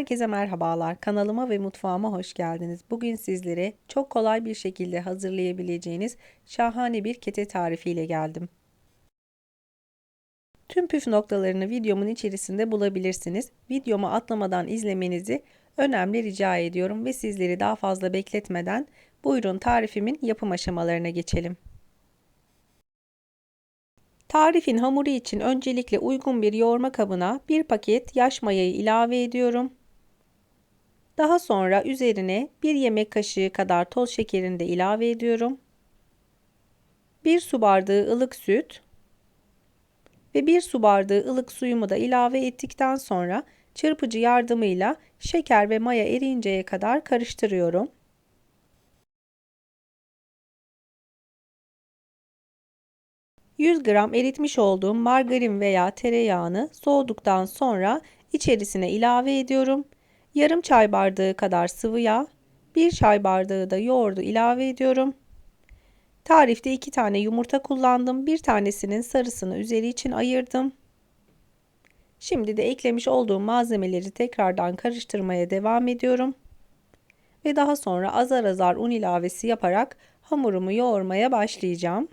Herkese merhabalar. Kanalıma ve mutfağıma hoş geldiniz. Bugün sizlere çok kolay bir şekilde hazırlayabileceğiniz şahane bir kete tarifiyle geldim. Tüm püf noktalarını videomun içerisinde bulabilirsiniz. Videomu atlamadan izlemenizi önemli rica ediyorum ve sizleri daha fazla bekletmeden buyurun tarifimin yapım aşamalarına geçelim. Tarifin hamuru için öncelikle uygun bir yoğurma kabına bir paket yaş mayayı ilave ediyorum. Daha sonra üzerine bir yemek kaşığı kadar toz şekerini de ilave ediyorum. Bir su bardağı ılık süt ve bir su bardağı ılık suyumu da ilave ettikten sonra çırpıcı yardımıyla şeker ve maya eriyinceye kadar karıştırıyorum. 100 gram eritmiş olduğum margarin veya tereyağını soğuduktan sonra içerisine ilave ediyorum. Yarım çay bardağı kadar sıvı yağ, 1 çay bardağı da yoğurdu ilave ediyorum. Tarifte 2 tane yumurta kullandım. Bir tanesinin sarısını üzeri için ayırdım. Şimdi de eklemiş olduğum malzemeleri tekrardan karıştırmaya devam ediyorum. Ve daha sonra azar azar un ilavesi yaparak hamurumu yoğurmaya başlayacağım.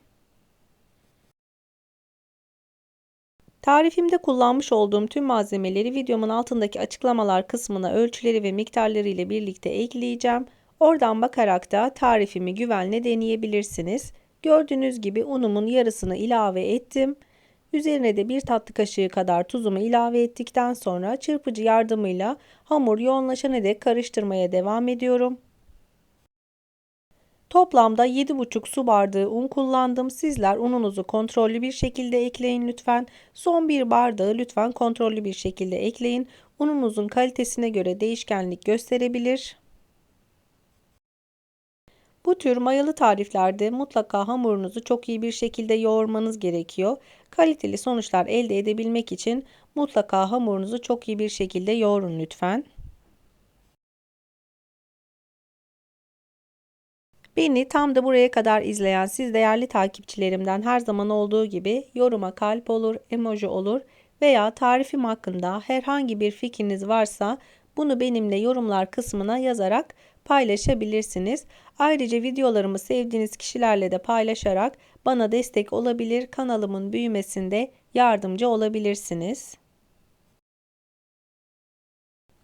Tarifimde kullanmış olduğum tüm malzemeleri videomun altındaki açıklamalar kısmına ölçüleri ve miktarları ile birlikte ekleyeceğim. Oradan bakarak da tarifimi güvenle deneyebilirsiniz. Gördüğünüz gibi unumun yarısını ilave ettim. Üzerine de bir tatlı kaşığı kadar tuzumu ilave ettikten sonra çırpıcı yardımıyla hamur yoğunlaşana dek karıştırmaya devam ediyorum. Toplamda 7,5 su bardağı un kullandım. Sizler ununuzu kontrollü bir şekilde ekleyin lütfen. Son bir bardağı lütfen kontrollü bir şekilde ekleyin. Ununuzun kalitesine göre değişkenlik gösterebilir. Bu tür mayalı tariflerde mutlaka hamurunuzu çok iyi bir şekilde yoğurmanız gerekiyor. Kaliteli sonuçlar elde edebilmek için mutlaka hamurunuzu çok iyi bir şekilde yoğurun lütfen. Beni tam da buraya kadar izleyen siz değerli takipçilerimden her zaman olduğu gibi yoruma kalp olur, emoji olur veya tarifim hakkında herhangi bir fikriniz varsa bunu benimle yorumlar kısmına yazarak paylaşabilirsiniz. Ayrıca videolarımı sevdiğiniz kişilerle de paylaşarak bana destek olabilir, kanalımın büyümesinde yardımcı olabilirsiniz.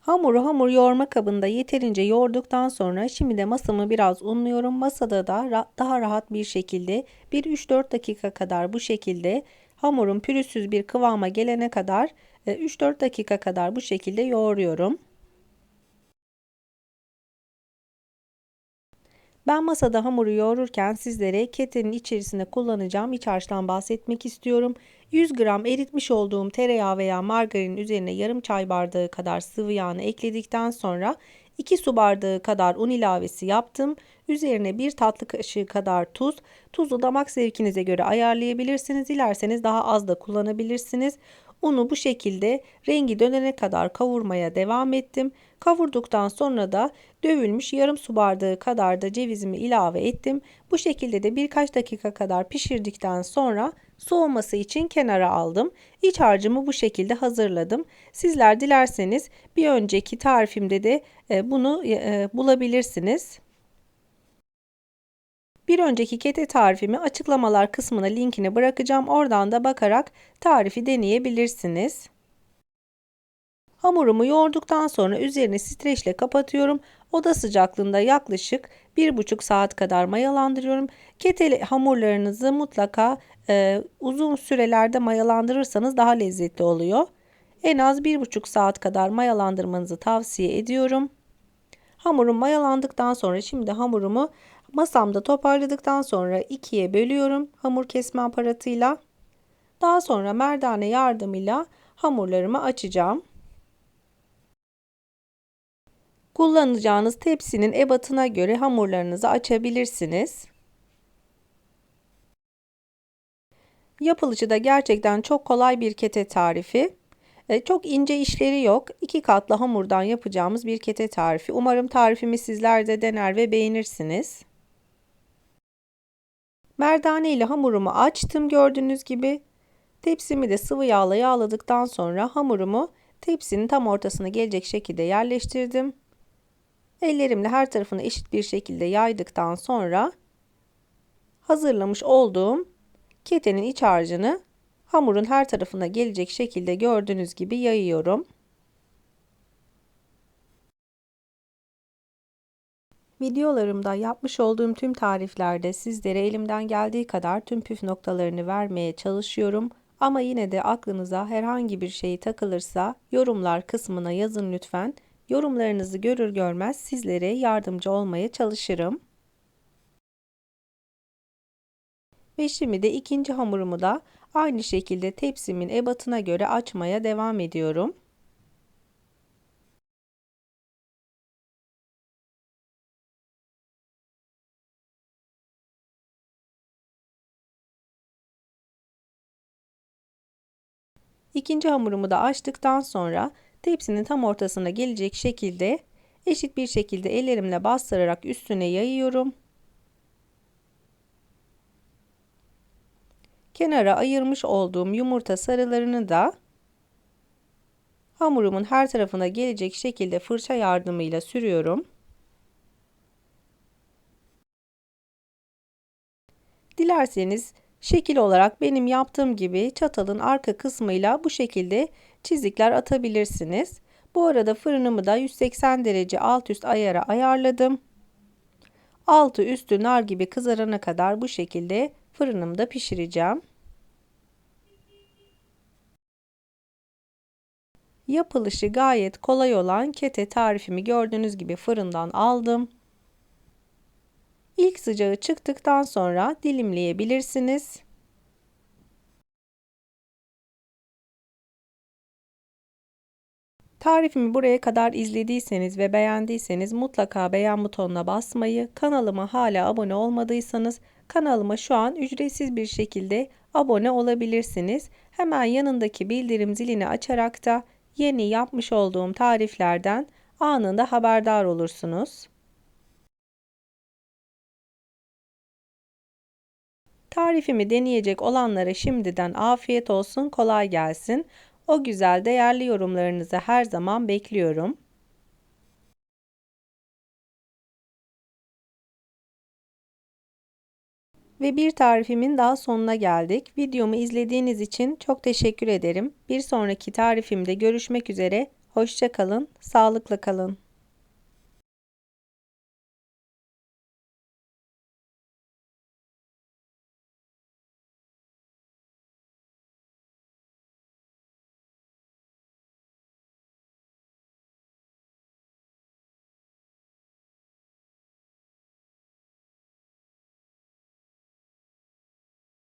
Hamuru hamur yoğurma kabında yeterince yoğurduktan sonra şimdi de masamı biraz unluyorum. Masada da daha rahat bir şekilde bir 3-4 dakika kadar bu şekilde hamurun pürüzsüz bir kıvama gelene kadar 3-4 e, dakika kadar bu şekilde yoğuruyorum. Ben masada hamuru yoğururken sizlere ketenin içerisinde kullanacağım iç harçtan bahsetmek istiyorum. 100 gram eritmiş olduğum tereyağı veya margarin üzerine yarım çay bardağı kadar sıvı yağını ekledikten sonra 2 su bardağı kadar un ilavesi yaptım. Üzerine 1 tatlı kaşığı kadar tuz. Tuzu damak zevkinize göre ayarlayabilirsiniz. Dilerseniz daha az da kullanabilirsiniz. Unu bu şekilde rengi dönene kadar kavurmaya devam ettim. Kavurduktan sonra da dövülmüş yarım su bardağı kadar da cevizimi ilave ettim. Bu şekilde de birkaç dakika kadar pişirdikten sonra soğuması için kenara aldım. İç harcımı bu şekilde hazırladım. Sizler dilerseniz bir önceki tarifimde de e, bunu e, bulabilirsiniz. Bir önceki kete tarifimi açıklamalar kısmına linkini bırakacağım. Oradan da bakarak tarifi deneyebilirsiniz. Hamurumu yoğurduktan sonra üzerini streçle kapatıyorum. Oda sıcaklığında yaklaşık 1,5 saat kadar mayalandırıyorum. Keteli hamurlarınızı mutlaka e, uzun sürelerde mayalandırırsanız daha lezzetli oluyor. En az 1,5 saat kadar mayalandırmanızı tavsiye ediyorum. Hamurum mayalandıktan sonra şimdi hamurumu masamda toparladıktan sonra ikiye bölüyorum hamur kesme aparatıyla. Daha sonra merdane yardımıyla hamurlarımı açacağım. Kullanacağınız tepsinin ebatına göre hamurlarınızı açabilirsiniz. Yapılışı da gerçekten çok kolay bir kete tarifi. E, çok ince işleri yok. İki katlı hamurdan yapacağımız bir kete tarifi. Umarım tarifimi sizler de dener ve beğenirsiniz. Merdane ile hamurumu açtım gördüğünüz gibi. Tepsimi de sıvı yağla yağladıktan sonra hamurumu Tepsinin tam ortasına gelecek şekilde yerleştirdim. Ellerimle her tarafını eşit bir şekilde yaydıktan sonra hazırlamış olduğum ketenin iç harcını hamurun her tarafına gelecek şekilde gördüğünüz gibi yayıyorum. Videolarımda yapmış olduğum tüm tariflerde sizlere elimden geldiği kadar tüm püf noktalarını vermeye çalışıyorum. Ama yine de aklınıza herhangi bir şey takılırsa yorumlar kısmına yazın lütfen. Yorumlarınızı görür görmez sizlere yardımcı olmaya çalışırım. Ve şimdi de ikinci hamurumu da aynı şekilde tepsimin ebatına göre açmaya devam ediyorum. İkinci hamurumu da açtıktan sonra tepsinin tam ortasına gelecek şekilde eşit bir şekilde ellerimle bastırarak üstüne yayıyorum. Kenara ayırmış olduğum yumurta sarılarını da hamurumun her tarafına gelecek şekilde fırça yardımıyla sürüyorum. Dilerseniz Şekil olarak benim yaptığım gibi çatalın arka kısmıyla bu şekilde çizikler atabilirsiniz. Bu arada fırınımı da 180 derece alt üst ayara ayarladım. Altı üstü nar gibi kızarana kadar bu şekilde fırınımda pişireceğim. Yapılışı gayet kolay olan kete tarifimi gördüğünüz gibi fırından aldım. İlk sıcağı çıktıktan sonra dilimleyebilirsiniz. Tarifimi buraya kadar izlediyseniz ve beğendiyseniz mutlaka beğen butonuna basmayı, kanalıma hala abone olmadıysanız kanalıma şu an ücretsiz bir şekilde abone olabilirsiniz. Hemen yanındaki bildirim zilini açarak da yeni yapmış olduğum tariflerden anında haberdar olursunuz. Tarifimi deneyecek olanlara şimdiden afiyet olsun, kolay gelsin. O güzel değerli yorumlarınızı her zaman bekliyorum. Ve bir tarifimin daha sonuna geldik. Videomu izlediğiniz için çok teşekkür ederim. Bir sonraki tarifimde görüşmek üzere. Hoşçakalın, sağlıkla kalın.